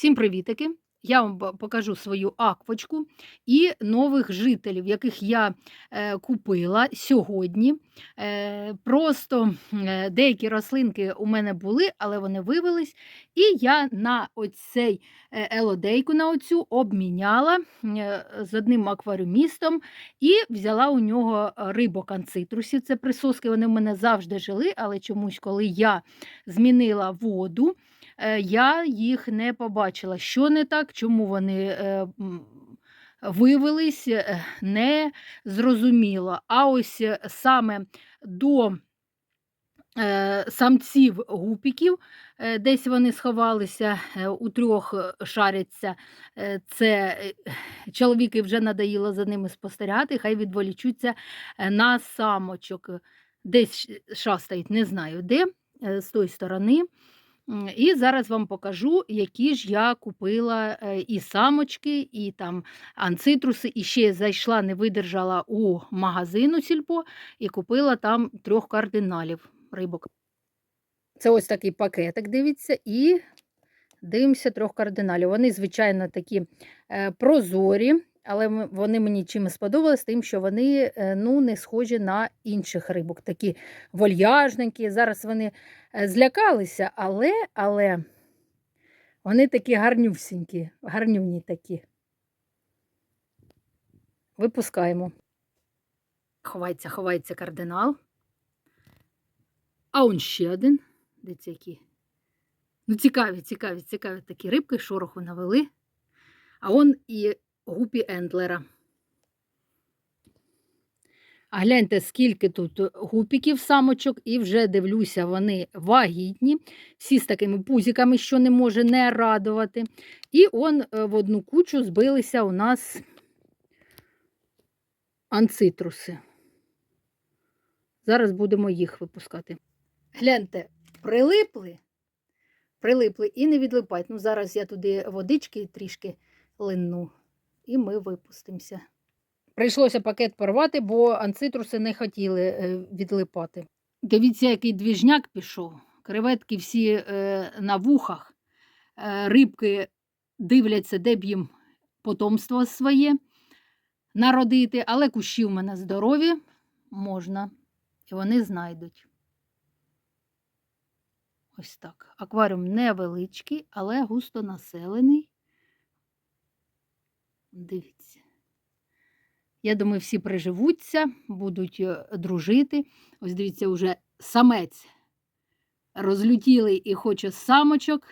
Всім привітики! Я вам покажу свою аквочку і нових жителів, яких я е, купила сьогодні. Е, просто е, деякі рослинки у мене були, але вони вивелись. І я на оцей е, елодейку на оцю обміняла з одним акваріумістом і взяла у нього рибок анцитрусів. Це присоски, вони в мене завжди жили, але чомусь, коли я змінила воду, я їх не побачила. Що не так, чому вони е, вивелись, е, не зрозуміло. А ось е, саме до е, самців гупіків, е, десь вони сховалися, е, у трьох е, шаряться. Е, Це е, чоловіки вже надоїло за ними спостерігати, хай відволічуться е, на самочок. Десь шастають, не знаю де, е, з тої сторони. І зараз вам покажу, які ж я купила е, і самочки, і там анцитруси, і ще зайшла, не видержала у магазину сільпо і купила там трьох кардиналів рибок. Це ось такий пакетик, дивіться, і дивимося трьох кардиналів. Вони, звичайно, такі е, прозорі, але вони мені чим сподобались, тим, що вони е, ну, не схожі на інших рибок, такі вольяжненькі. Зараз вони е, злякалися, але, але вони такі гарнюсінькі, гарнюні такі. Випускаємо. Ховається, ховається кардинал. А он ще один. Дивіться, які. Ну, цікаві, цікаві, цікаві такі рибки, шороху навели. А он і гупі ендлера. А гляньте, скільки тут гупіків самочок, і вже дивлюся, вони вагітні, всі з такими пузиками, що не може не радувати. І он е, в одну кучу збилися у нас анцитруси. Зараз будемо їх випускати. Гляньте, прилипли, прилипли і не відлипають. Ну, зараз я туди водички трішки линну, і ми випустимося. Прийшлося пакет порвати, бо анцитруси не хотіли е, відлипати. Дивіться, який двіжняк пішов. Креветки всі е, на вухах, е, рибки дивляться, де б їм потомство своє народити, але кущі в мене здорові, можна, і вони знайдуть. Ось так. Акваріум невеличкий, але густо населений. Дивіться. Я думаю, всі приживуться, будуть е, дружити. Ось дивіться, уже самець розлютілий і хоче самочок,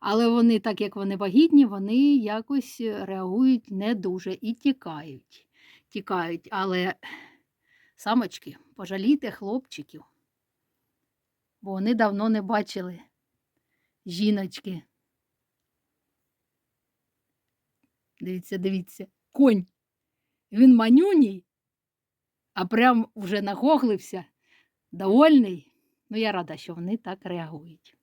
але вони, так як вони вагітні, вони якось е, реагують не дуже і тікають. Тікають, але самочки, пожалійте хлопчиків, бо вони давно не бачили жіночки. Дивіться, дивіться, конь. Він манюній, а прям вже нагоглився, довольний. Ну, я рада, що вони так реагують.